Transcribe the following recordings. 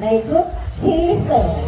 ในทุกที่เสริม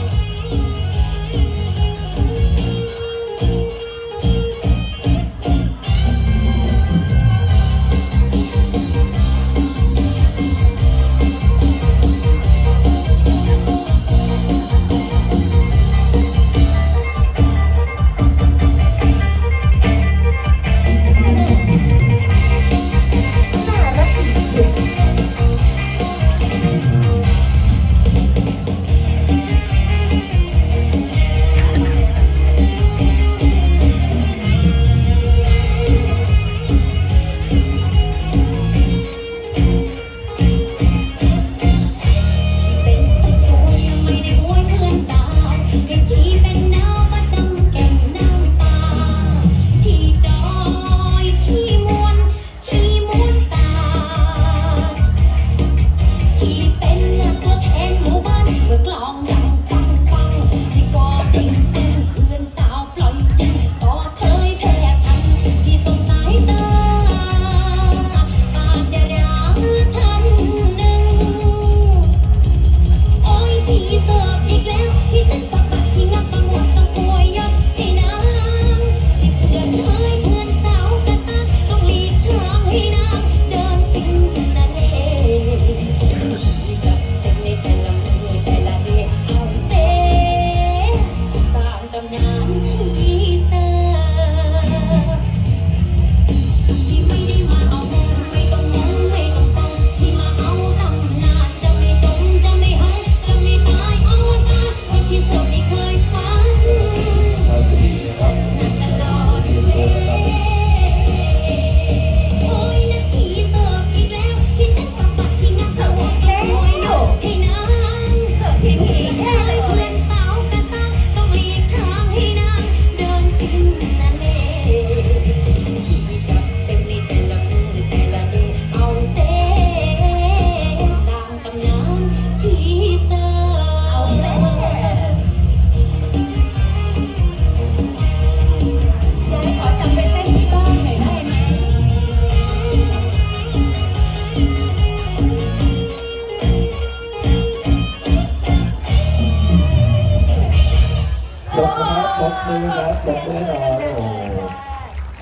ด้วยนครับดอกไม้ดอกโอ้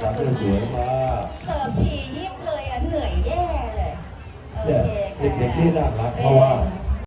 ดอกไม้สวยมากเสิร์ฟทียิ้มเลยอะเหนื่อยแย่เลยเด็กๆนี่น่ารักเพราะว่า